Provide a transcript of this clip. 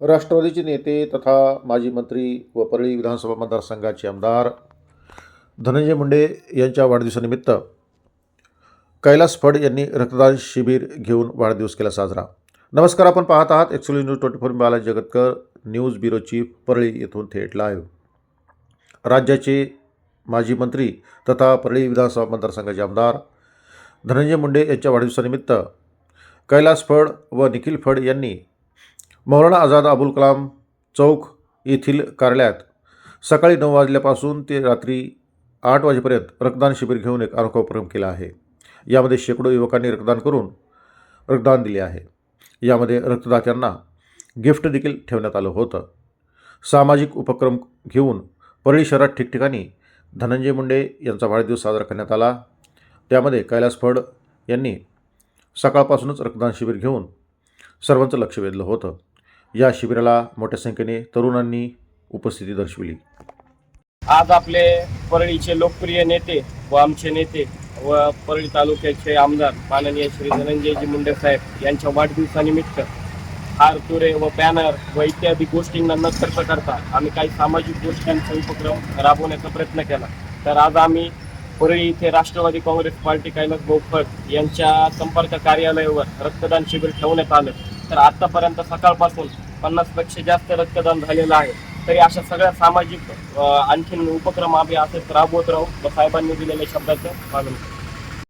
राष्ट्रवादीचे नेते तथा माजी मंत्री व परळी विधानसभा मतदारसंघाचे आमदार धनंजय मुंडे यांच्या वाढदिवसानिमित्त कैलास फड यांनी रक्तदान शिबिर घेऊन वाढदिवस केला साजरा. नमस्कार आपण पाहत आहात exclusive news twenty four Balaji Jagatkar news bureau chief Parli येथून थेट लाईव्ह राज्याचे माजी मंत्री तथा परळी विधानसभा मतदारसंघाचे आमदार धनंजय मुंडे यांच्या वाढदिवसानिमित्त कैलास फड व निखिल फड यांनी मौलाना आझाद अबुल कलाम चौक येथील कार्यालयात सकाळी नऊ वाजल्यापासून ते रात्री आठ वाजेपर्यंत रक्तदान शिबिर घेऊन एक अनोखा उपक्रम केला आहे. यामध्ये शेकडो युवकांनी रक्तदान करून रक्तदान दिले आहे. यामध्ये रक्तदात्यांना गिफ्ट देखील ठेवण्यात आलं होतं. सामाजिक उपक्रम घेऊन परळी शहरात ठिकठिकाणी धनंजय मुंडे यांचा वाढदिवस साजरा करण्यात आला. त्यामध्ये कैलास फड यांनी सकाळपासूनच रक्तदान शिबिर घेऊन सर्वांचं लक्ष वेधलं होतं. या शिबिराला मोठ्या संख्येने तरुणांनी उपस्थिती दर्शविली. आज आपले परळीचे लोकप्रिय नेते व आमचे नेते व परळी तालुक्याचे आमदार माननीय श्री धनंजयजी मुंडे साहेब यांच्या वाढदिवसानिमित्त हार तुरे व बॅनर व इत्यादी गोष्टींना न खर्च करता आम्ही काही सामाजिक गोष्टींचा उपक्रम राबवण्याचा प्रयत्न केला. तर आज आम्ही परळी इथे राष्ट्रवादी काँग्रेस पार्टी कैलास बोफट यांच्या संपर्क कार्यालयावर रक्तदान शिबिर ठेवण्यात आलं. तर आतापर्यंत सकाळपासून पन्नासपेक्षा जास्त रक्तदान झालेलं आहे तरी अशा सगळ्या सामाजिक आणखीन उपक्रम आम्ही असेच राबवत राहू व साहेबांनी दिलेल्या शब्दाचं पालन करू.